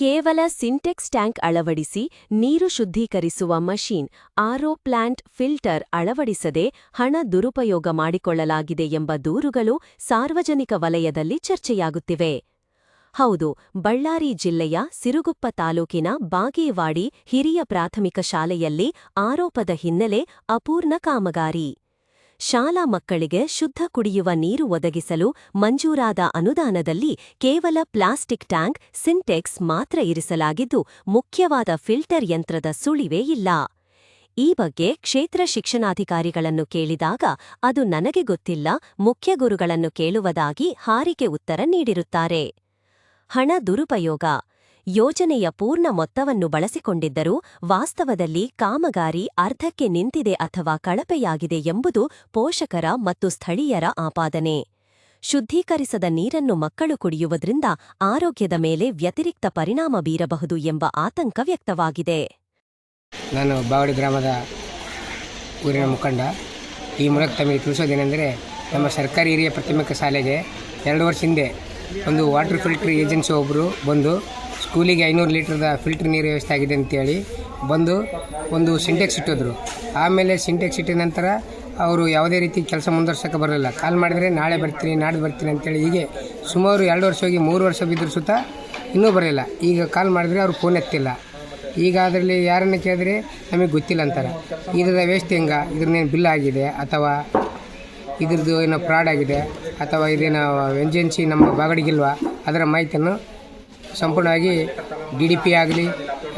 ಕೇವಲ ಸಿಂಟೆಕ್ಸ್ ಟ್ಯಾಂಕ್ ಅಳವಡಿಸಿ ನೀರು ಶುದ್ಧೀಕರಿಸುವ ಮಷೀನ್, ಆರೋ ಪ್ಲಾಂಟ್ ಫಿಲ್ಟರ್ ಅಳವಡಿಸದೆ ಹಣ ದುರುಪಯೋಗ ಮಾಡಿಕೊಳ್ಳಲಾಗಿದೆ ಎಂಬ ದೂರುಗಳು ಸಾರ್ವಜನಿಕ ವಲಯದಲ್ಲಿ ಚರ್ಚೆಯಾಗುತ್ತಿವೆ. ಹೌದು, ಬಳ್ಳಾರಿ ಜಿಲ್ಲೆಯ ಸಿರುಗುಪ್ಪ ತಾಲೂಕಿನ ಬಾಗೇವಾಡಿ ಹಿರಿಯ ಪ್ರಾಥಮಿಕ ಶಾಲೆಯಲ್ಲಿ ಆರೋಪದ ಹಿನ್ನೆಲೆ ಅಪೂರ್ಣ ಕಾಮಗಾರಿ. ಶಾಲಾ ಮಕ್ಕಳಿಗೆ ಶುದ್ಧ ಕುಡಿಯುವ ನೀರು ಒದಗಿಸಲು ಮಂಜೂರಾದ ಅನುದಾನದಲ್ಲಿ ಕೇವಲ ಪ್ಲಾಸ್ಟಿಕ್ ಟ್ಯಾಂಕ್, ಸಿಂಟೆಕ್ಸ್ ಮಾತ್ರ ಇರಿಸಲಾಗಿದ್ದು, ಮುಖ್ಯವಾದ ಫಿಲ್ಟರ್ ಯಂತ್ರದ ಸುಳಿವೇ ಇಲ್ಲ. ಈ ಬಗ್ಗೆ ಕ್ಷೇತ್ರ ಶಿಕ್ಷಣಾಧಿಕಾರಿಗಳನ್ನು ಕೇಳಿದಾಗ, ಅದು ನನಗೆ ಗೊತ್ತಿಲ್ಲ, ಮುಖ್ಯ ಗುರುಗಳನ್ನು ಕೇಳುವುದಾಗಿ ಹಾರಿಕೆ ಉತ್ತರ ನೀಡಿರುತ್ತಾರೆ. ಹಣ ದುರುಪಯೋಗ ಯೋಜನೆಯ ಪೂರ್ಣ ಮೊತ್ತವನ್ನು ಬಳಸಿಕೊಂಡಿದ್ದರೂ ವಾಸ್ತವದಲ್ಲಿ ಕಾಮಗಾರಿ ಅರ್ಧಕ್ಕೆ ನಿಂತಿದೆ ಅಥವಾ ಕಳಪೆಯಾಗಿದೆ ಎಂಬುದು ಪೋಷಕರ ಮತ್ತು ಸ್ಥಳೀಯರ ಆಪಾದನೆ. ಶುದ್ಧೀಕರಿಸದ ನೀರನ್ನು ಮಕ್ಕಳು ಕುಡಿಯುವುದರಿಂದ ಆರೋಗ್ಯದ ಮೇಲೆ ವ್ಯತಿರಿಕ್ತ ಪರಿಣಾಮ ಬೀರಬಹುದು ಎಂಬ ಆತಂಕ ವ್ಯಕ್ತವಾಗಿದೆ. ನಾನು ಬಾವಡಿ ಗ್ರಾಮದ ಊರಿನ ಮುಖಂಡ. ಈ ಮೂಲಕ ತಮಗೆ ತಿಳಿಸೋದೇನೆಂದರೆ, ನಮ್ಮ ಸರ್ಕಾರಿ ಹಿರಿಯ ಪ್ರಾಥಮಿಕ ಶಾಲೆಗೆ ಎರಡು ವರ್ಷ ಹಿಂದೆ ಒಂದು ವಾಟರ್ ಫಿಲ್ಟರ್ ಏಜೆನ್ಸಿ ಒಬ್ಬರು ಬಂದು ಸ್ಕೂಲಿಗೆ ಐನೂರು ಲೀಟ್ರದ ಫಿಲ್ಟ್ರ್ ನೀರು ವ್ಯವಸ್ಥೆ ಆಗಿದೆ ಅಂತೇಳಿ ಬಂದು ಒಂದು ಸಿಂಟೆಕ್ಸ್ ಇಟ್ಟಿದ್ರು. ಆಮೇಲೆ ಸಿಂಟೆಕ್ಸ್ ಇಟ್ಟಿದ ನಂತರ ಅವರು ಯಾವುದೇ ರೀತಿ ಕೆಲಸ ಮುಂದುವರ್ಸೋಕ್ಕೆ ಬರಲಿಲ್ಲ. ಕಾಲ್ ಮಾಡಿದರೆ ನಾಳೆ ಬರ್ತೀನಿ, ನಾಡ್ದು ಬರ್ತೀನಿ ಅಂತೇಳಿ ಹೀಗೆ ಸುಮಾರು ಎರಡು ವರ್ಷ ಹೋಗಿ ಮೂರು ವರ್ಷ ಬಿದ್ದರೂ ಸುತ್ತ ಇನ್ನೂ ಬರಲಿಲ್ಲ. ಈಗ ಕಾಲ್ ಮಾಡಿದರೆ ಅವ್ರು ಫೋನ್ ಎತ್ತಿಲ್ಲ. ಈಗ ಅದರಲ್ಲಿ ಯಾರನ್ನು ಕೇಳಿದ್ರೆ ನಮಗೆ ಗೊತ್ತಿಲ್ಲ ಅಂತಾರೆ. ಇದರ ವೇಸ್ಟ್ ಹೆಂಗ? ಇದ್ರನ್ನೇನು ಬಿಲ್ ಆಗಿದೆ ಅಥವಾ ಇದ್ರದ್ದು ಏನೋ ಫ್ರಾಡ್ ಆಗಿದೆ ಅಥವಾ ಇದೇನೋ ಎಂಜೆನ್ಸಿ ನಮ್ಮ ಬಾಗಡಿಗಿಲ್ವಾ ಅದರ ಮಾಹಿತಿಯನ್ನು ಸಂಪೂರ್ಣವಾಗಿ ಡಿ ಡಿ ಪಿ ಆಗಲಿ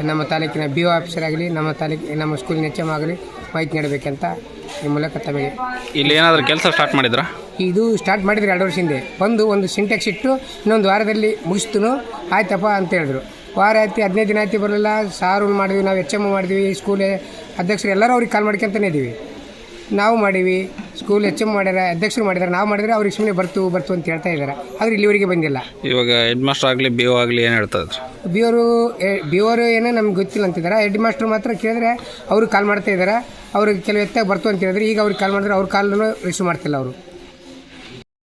ನಮ್ಮ ತಾಲೂಕಿನ ಬಿ ಒ ಆಫೀಸರ್ ಆಗಲಿ ನಮ್ಮ ತಾಲೂಕಿನ ನಮ್ಮ ಸ್ಕೂಲಿನ ಎಚ್ ಎಂ ಆಗಲಿ ಮಾಹಿತಿ ನೀಡಬೇಕಂತ ಈ ಮೂಲಕ ತಮಗೆ ಇಲ್ಲಿ ಏನಾದರೂ ಕೆಲಸ ಸ್ಟಾರ್ಟ್ ಮಾಡಿದ್ರಾ? ಇದು ಸ್ಟಾರ್ಟ್ ಮಾಡಿದ್ರೆ ಎರಡು ವರ್ಷ ಹಿಂದೆ. ಬಂದು ಒಂದು ಸಿಂಟೆಕ್ಸ್ ಇಟ್ಟು ಇನ್ನೊಂದು ವಾರದಲ್ಲಿ ಮುಗಿಸ್ತನು ಆಯ್ತಪ್ಪ ಅಂತ ಹೇಳಿದ್ರು. ವಾರ ಆಯ್ತು ಹದಿನೈದು ದಿನ ಆಯ್ತು ಬರಲಿಲ್ಲ. ಸಾರು ಮಾಡಿದ್ವಿ ನಾವು ಎಚ್ ಎಂ ಮಾಡಿದ್ವಿ ಸ್ಕೂಲ್ ಅಧ್ಯಕ್ಷರು ಎಲ್ಲರೂ ಅವ್ರಿಗೆ ಕಾಲ್ ಮಾಡ್ಕೊಂತಾನೆ ಇದ್ದೀವಿ. ನಾವು ಮಾಡೀವಿ. ಸ್ಕೂಲ್ ಎಚ್ ಎಂ ಮಾಡ್ಯಾರ ಅಧ್ಯಕ್ಷರು ಮಾಡಿದ್ದಾರೆ ನಾವು ಮಾಡಿದ್ರೆ ಅವ್ರಿಗೆ ಸುಮ್ಮನೆ ಬರ್ತು ಬರ್ತು ಅಂತ ಹೇಳ್ತಾ ಇದ್ದಾರೆ ಆದರೆ ಇಲ್ಲಿವರೆಗೆ ಬಂದಿಲ್ಲ. ಇವಾಗ ಹೆಡ್ ಮಾಸ್ಟರ್ ಆಗಲಿ ಬಿ ಓ ಆಗಲಿ ಏನು ಹೇಳ್ತಾ ಇದ್ರು? ಬಿ ಅವರು ಬಿ ಅವರು ಏನೋ ನಮ್ಗೆ ಗೊತ್ತಿಲ್ಲ ಅಂತಿದ್ದಾರೆ ಹೆಡ್ ಮಾಸ್ಟರ್ ಮಾತ್ರ ಕೇಳಿದ್ರೆ ಅವರು ಕಾಲ್ ಮಾಡ್ತಾ ಇದ್ದಾರೆ ಅವ್ರಿಗೆ ಕೆಲವು ಎತ್ತಾಗ ಬರ್ತು ಅಂತ ಹೇಳಿದ್ರೆ ಈಗ ಅವ್ರಿಗೆ ಕಾಲ್ ಮಾಡಿದ್ರೆ ಅವ್ರ ಕಾಲನ್ನು ರಿಸೀವ್ ಮಾಡ್ತಿಲ್ಲ ಅವರು.